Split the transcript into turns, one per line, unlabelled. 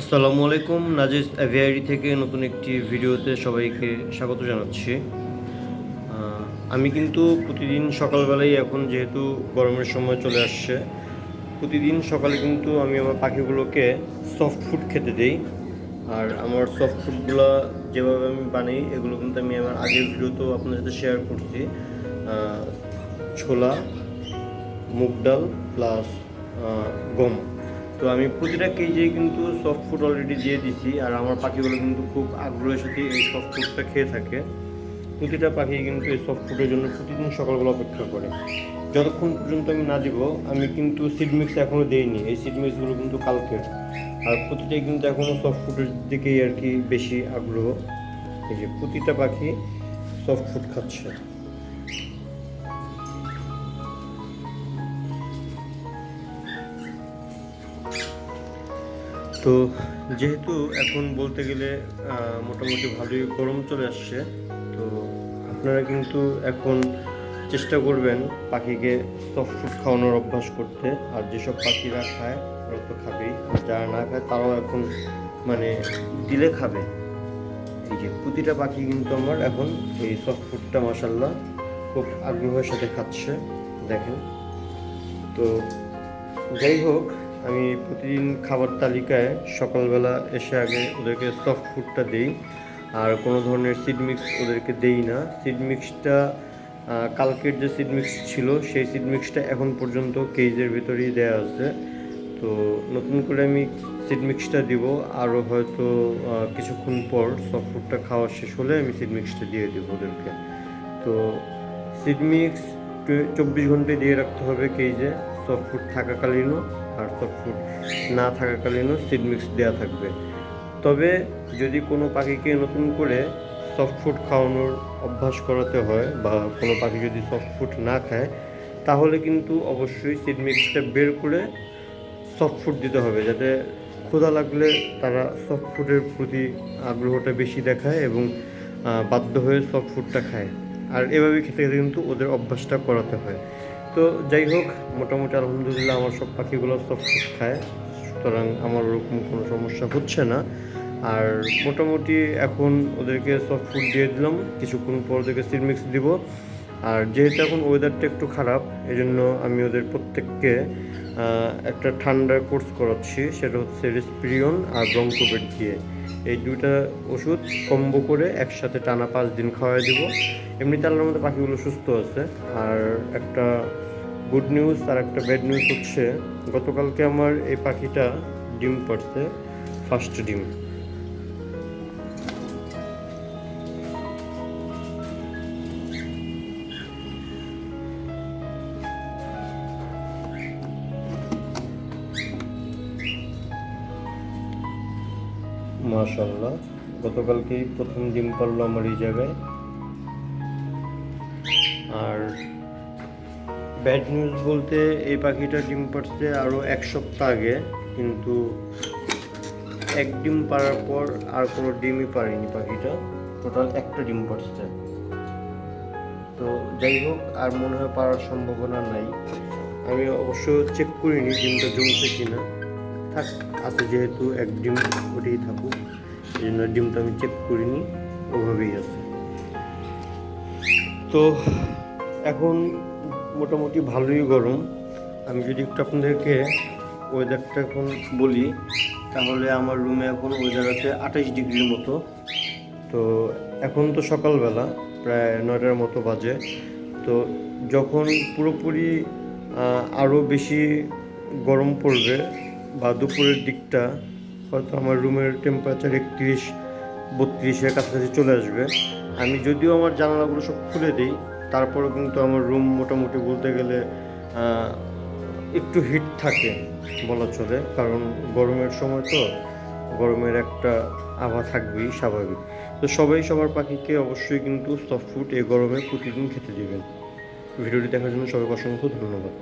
আসসালামু আলাইকুম, নাজিস অ্যাভিয়ারি থেকে নতুন একটি ভিডিওতে সবাইকে স্বাগত জানাচ্ছি। আমি কিন্তু প্রতিদিন সকালবেলায় এখন যেহেতু গরমের সময় চলে আসছে, প্রতিদিন সকালে কিন্তু আমি আমার পাখিগুলোকে সফট ফুড খেতে দিই। আর আমার সফট ফুডগুলো যেভাবে আমি বানাই, এগুলো কিন্তু আমি আমার আগের ভিডিওতেও আপনার সাথে শেয়ার করছি। ছোলা, মুগ ডাল প্লাস গম। তো আমি প্রতিটা কেজি কিন্তু সফট ফুড অলরেডি দিয়ে দিছি, আর আমার পাখিগুলো কিন্তু খুব আগ্রহের সাথে এই সফট ফুডটা খেয়ে থাকে। প্রতিটা পাখি কিন্তু এই সফট ফুডের জন্য প্রতিদিন সকালবেলা অপেক্ষা করে। যতক্ষণ পর্যন্ত আমি না দিব, আমি কিন্তু সিড মিক্স এখনও দিইনি। এই সিড মিক্সগুলো কিন্তু কালকের। আর প্রতিটাই কিন্তু এখনও সফট ফুডের দিকেই আর কি বেশি আগ্রহ। এই যে প্রতিটা পাখি সফট ফুড খাচ্ছে। তো যেহেতু এখন বলতে গেলে মোটামুটি ভালোই গরম চলে আসছে, তো আপনারা কিন্তু এখন চেষ্টা করবেন পাখিকে সফট ফুড খাওয়ানোর অভ্যাস করতে। আর যেসব পাখিরা খায়, ওরা তো খাবেই। আর যারা না খায়, তারাও এখন মানে দিলে খাবে। এই যে প্রতিটা পাখি কিন্তু আমার এখন এই সফট ফুডটা মাসাল্লাহ খুব আগ্রহের সাথে খাচ্ছে, দেখেন। তো যাই হোক আমি প্রতিদিন খাবার তালিকায় সকালবেলা এসে আগে ওদেরকে সফট ফুডটা দিই। আর কোনো ধরনের সিড মিক্স ওদেরকে দেই না। সিড মিক্সটা কালকের যে সিড মিক্স ছিল, সেই সিড মিক্সটা এখন পর্যন্ত কেজের ভিতরেই দেওয়া আছে। তো নতুন করে আমি সিড মিক্সটা দিব। আরও হয়তো কিছুক্ষণ পর সফট ফুডটা খাওয়া শেষ হলে আমি সিড মিক্সটা দিয়ে দেবো ওদেরকে। তো সিড মিক্স চব্বিশ ঘন্টায় দিয়ে রাখতে হবে কেজে সফট ফুড থাকাকালীনও আর সফট ফুড না থাকাকালীনও সিড মিক্স দেওয়া থাকবে। তবে যদি কোনো পাখিকে নতুন করে সফট ফুড খাওয়ানোর অভ্যাস করাতে হয় বা কোনো পাখি যদি সফট ফুড না খায়, তাহলে কিন্তু অবশ্যই সিড মিক্সটা বের করে সফট ফুড দিতে হবে যাতে ক্ষুধা লাগলে তারা সফট ফুডের প্রতি আগ্রহটা বেশি দেখায় এবং বাধ্য হয়ে সফট ফুডটা খায়। আর এভাবে খেতে খেতে কিন্তু ওদের অভ্যাসটা করাতে হয়। তো যাই হোক, মোটামুটি আলহামদুলিল্লাহ আমার সব পাখিগুলো সব খায়। সুতরাং আমার ওরকম কোনো সমস্যা হচ্ছে না। আর মোটামুটি এখন ওদেরকে সফট ফুড দিয়ে দিলাম। কিছুক্ষণ পর ওদেরকে সিরমিক্স দিব। আর যেহেতু এখন ওয়েদারটা একটু খারাপ এই জন্য আমি ওদের প্রত্যেককে একটা ঠান্ডার কোর্স করাচ্ছি। সেটা হচ্ছে রেসপিরিয়ন আর ব্রঙ্কোবেট দিয়ে। এই দুইটা ওষুধ কম্বো করে একসাথে টানা পাঁচ দিন খাওয়াই দিব। এমনিতে আল্লাহর মধ্যে পাখিগুলো সুস্থ আছে। আর একটা গুড নিউজ আর একটা ব্যাড নিউজ হচ্ছে, গতকালকে আমার এই পাখিটা ডিম পাড়ছে, ফার্স্ট ডিম। মাশাল্লাহ গতকালকেই প্রথম ডিম পারল আমার এই জায়গায়। আর ব্যাড নিউজ বলতে এই পাখিটা ডিম পারছে আরও এক সপ্তাহ আগে, কিন্তু এক ডিম পারার পর আর কোনো ডিমই পারেনি পাখিটা। টোটাল একটা ডিম পারছে তো যাই হোক, আর মনে হয় পারার সম্ভাবনা নাই। আমি অবশ্য চেক করিনি ডিমটা জমছে কিনা। থাক, আছে যেহেতু এক ডিম ওটাই থাকুক। এই জন্য ডিমটা আমি চেক করিনি, ওভাবেই আছে। তো এখন মোটামুটি ভালোই গরম। আমি যদি একটু আপনাদেরকে ওয়েদারটা এখন বলি, তাহলে আমার রুমে এখন ওয়েদার আছে আঠাশ ডিগ্রির মতো। তো এখন তো সকালবেলা, প্রায় নয়টার মতো বাজে। তো যখন পুরোপুরি আরও বেশি গরম পড়বে বা দুপুরের দিকটা, হয়তো আমার রুমের টেম্পারেচার একত্রিশ, বত্রিশের কাছাকাছি চলে আসবে। আমি যদিও আমার জানালাগুলো সব খুলে দিই তারপরেও কিন্তু আমার রুম মোটামুটি বলতে গেলে একটু হিট থাকে বলা চলে। কারণ গরমের সময় তো গরমের একটা আভা থাকবেই স্বাভাবিক। তো সবাই সবার পাখিকে অবশ্যই কিন্তু সফট ফুড এই গরমে প্রতিদিন খেতে দেবেন। ভিডিওটি দেখার জন্য সবাইকে অসংখ্য ধন্যবাদ।